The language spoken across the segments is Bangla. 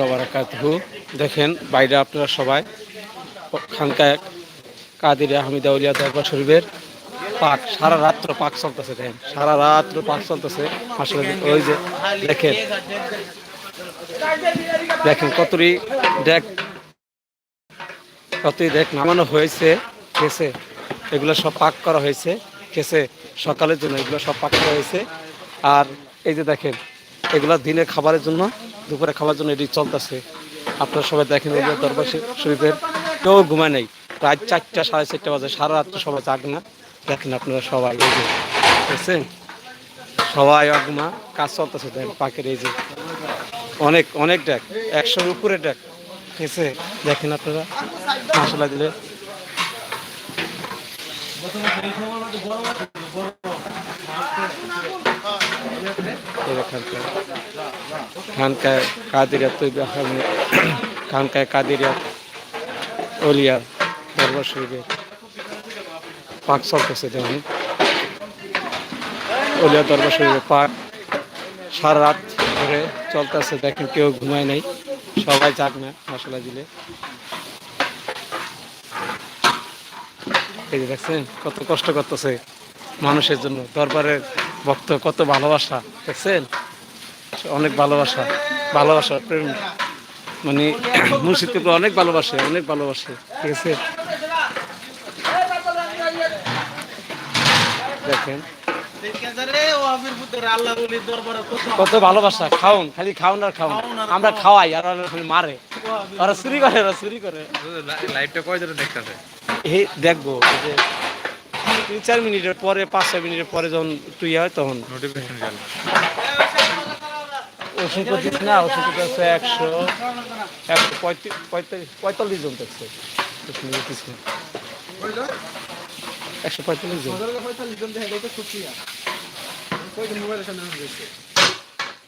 রহমতুল্লাহি দেখেন, বাইরে আপনারা সবাই খানকায় কাদিরিয়া হামিদা উলিয়া দরবার শরীফের পাক সারা রাত্র পাক চলতেছে, দেখেন, সারা রাত্র পাক চলতেছে আসলে ওই যে দেখেন দেখেন কতরি দেখ কতই দেখ নামানো হয়েছে গেছে এগুলো সব পাক করা হয়েছে গেছে সকালের জন্য এগুলো সব পাক করা হয়েছে, আর এই যে দেখেন এগুলো দিনের খাবারের জন্য, দুপুরে খাবার জন্য এটি চলতেছে। আপনারা সবাই দেখেন এই দরবার শরী- শরীফের কেউ ঘুমায় নেই। রাত চারটা, সাড়ে চারটা বাজে, সারা রাত্র সবাই জাগ না। দেখেন আপনারা সবাই এই যে বুঝছেন সবাই অগমা কাজ চলতেছে দেখেন পাকের এই যে, অনেক অনেক ডাক একশোর উপরে ডাক ঠিক আছে? দেখেন আপনারা মশলা দিলে। খানকায় কাদিরিয়া তৈরি খানকায় অলিয়া দরবার পাক চলতেছে যেমন অলিয়া দরবার পাক সারা রাত ধরে চলতেছে দেখেন কেউ ঘুমায় নাই, সবাই যাক না মশলা দিলে। এই যে দেখছেন, কত কষ্ট করতেছে। মানুষের জন্য। দরবারের ভক্ত কত ভালোবাসা দেখছেন? অনেক ভালোবাসা ভালোবাসা প্রেম। মানে মুর্শিদকে অনেক ভালোবাসে অনেক ভালোবাসে ঠিক আছে? দেখেন। কত ভালোবাসা খাওন খালি খাওন আর খাওন। আমরা খাওয়াই আর ওরা খালি মারে। ওরা চুরি করে ওরা চুরি করে। লাইভটা কয় ধরে দেখতেছে? এই দেখব তিন চার মিনিটের পরে পাঁচ ছয় মিনিটের পরে যখন তুই হয় তখন। নোটিফিকেশন গেল। ওষুধ না ওষুধ আছে একশো একশো পঁয়ত্রিশ পঁয়তাল্লিশ জন দেখছে। একশো পঁয়তাল্লিশ জন।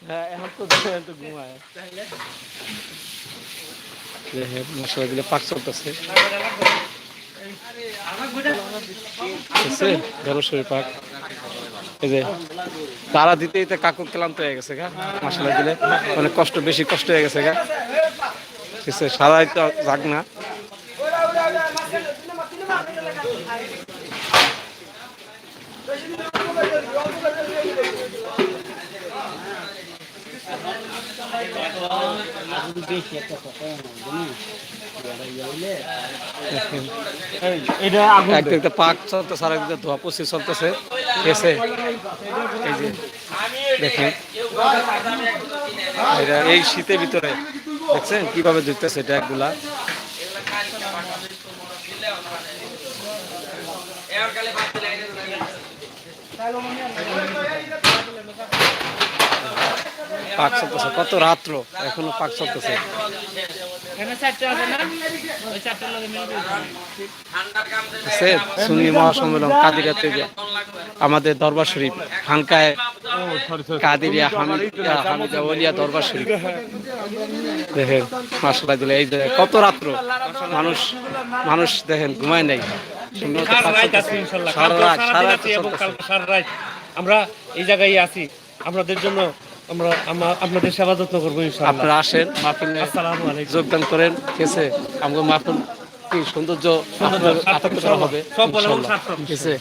হ্যাঁ এখন তো এখন তো ঘুমায়। মশলা দিলে পাক চলতেছে। তারা দিতে দিতে কাকু ক্লান্ত হয়ে গেছে গা, মশলা দিলে। অনেক কষ্ট, বেশি কষ্ট হয়ে গেছে গা। ঠিক আছে, সারাই তো যাক না। এটা একটা একটা পাক ধোয়া চলতেছে আছে এই যে, দেখেন। এটা এই শীতের ভিতরে, দেখছেন কীভাবে ধুতেছে ড্যাগগুলা পাক চলতেছে, কত রাত্র এখনও পাক চলতেছে। সুন্নি মহাসম্মেলন কাদিরা থেকে আমাদের দরবার শরীফ কাদিরিয়া হামিদা হামিদা ওলিয়া দরবার শরীফ। দেখেন মাসালা দিলে এই কত রাত্র মানুষ মানুষ দেখেন ঘুমায় নাই। সারা রাত সারা রাত আমরা এই জায়গায় আছি। আপনাদের জন্য আমরা আপনাদের সেবা যত্ন করব আপনারা আসেন মাহফিলে যোগদান করেন ঠিক আছে? আমাকে মাহফিল কি সৌন্দর্য হবে? ইনশাল্লাহ। ঠিক আছে?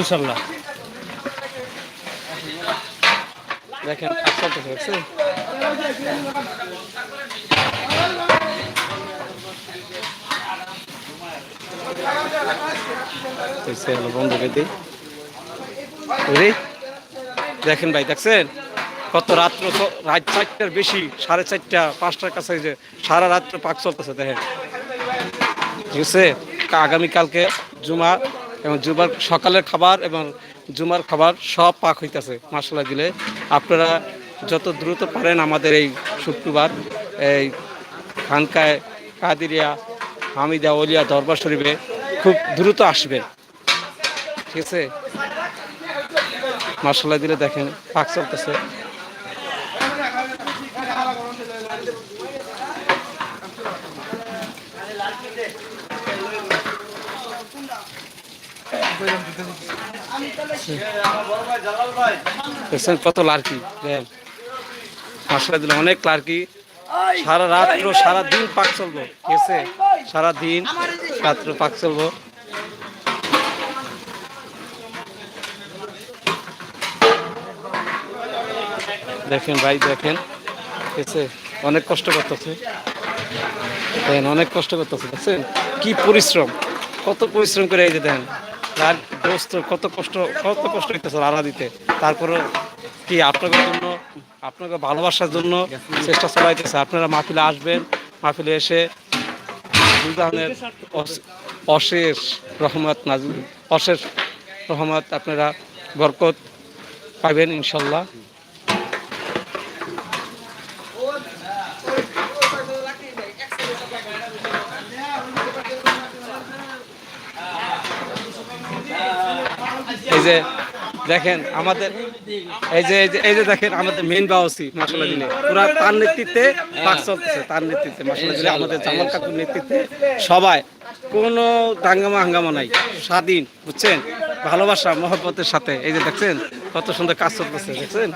ইনশাআল্লাহ দেখেন হয়েছে বন্ধ করে দিই? দেখেন ভাই, দেখছেন? কত রাত্র রাত চারটার বেশি, সাড়ে চারটা, পাঁচটার কাছে যে সারা রাত্র পাক চলতেছে, দেখেন। ঠিক আছে? আগামীকালকে জুমা এবং জুমার সকালের খাবার এবং জুমার খাবার সব পাক হইতেছে মশলা দিলে। আপনারা যত দ্রুত পারেন আমাদের এই শুক্রবার, এই খানকায় কাদিরিয়া, হামিদা, ওলিয়া দরবার শরীফে খুব দ্রুত আসবেন। ঠিক আছে? মশলা দিলে দেখেন, পাক চলতেছে। কত লার্কি দেখেন দিলে অনেক লার্কি। সারা রাত্র, সারা দিন পাক চলবো, ঠিক আছে? সারা দিন রাত্র পাক চলবো। দেখেন ভাই, দেখেন। ঠিক আছে? অনেক কষ্ট করতেছে। দেখেন, অনেক কষ্ট করতেছে, দেখছেন? কি পরিশ্রম। কত পরিশ্রম করে এই দেখেন, তার দোস্ত কত কষ্ট কত কষ্ট হইতেছে রান্না দিতে। তারপরে কি আপনাদের জন্য আপনাকে ভালোবাসার জন্য চেষ্টা চালাইতেছে। আপনারা মাহফিলে আসবেন, মাহফিলে এসে সুলতানের অশেষ রহমত নাজুল, অশেষ রহমত আপনারা বরকত পাবেন ইনশাল্লাহ। যে দেখেন আমাদের, এই যে এই যে দেখেন আমাদের মেন বাউসি মাসালা দিনে। পুরা তার নেতৃত্বে পাক চলতেছে, তার নেতৃত্বে মাসালা দিনে আমাদের জামাল কাকুর নেতৃত্বে সবাই। কোনো দাঙ্গামা হাঙ্গামা নাই, স্বাধীন, বুঝছেন? ভালোবাসা, মহব্বতের সাথে। এই যে দেখছেন, কত সুন্দর কাজ চলতেছে, দেখছেন?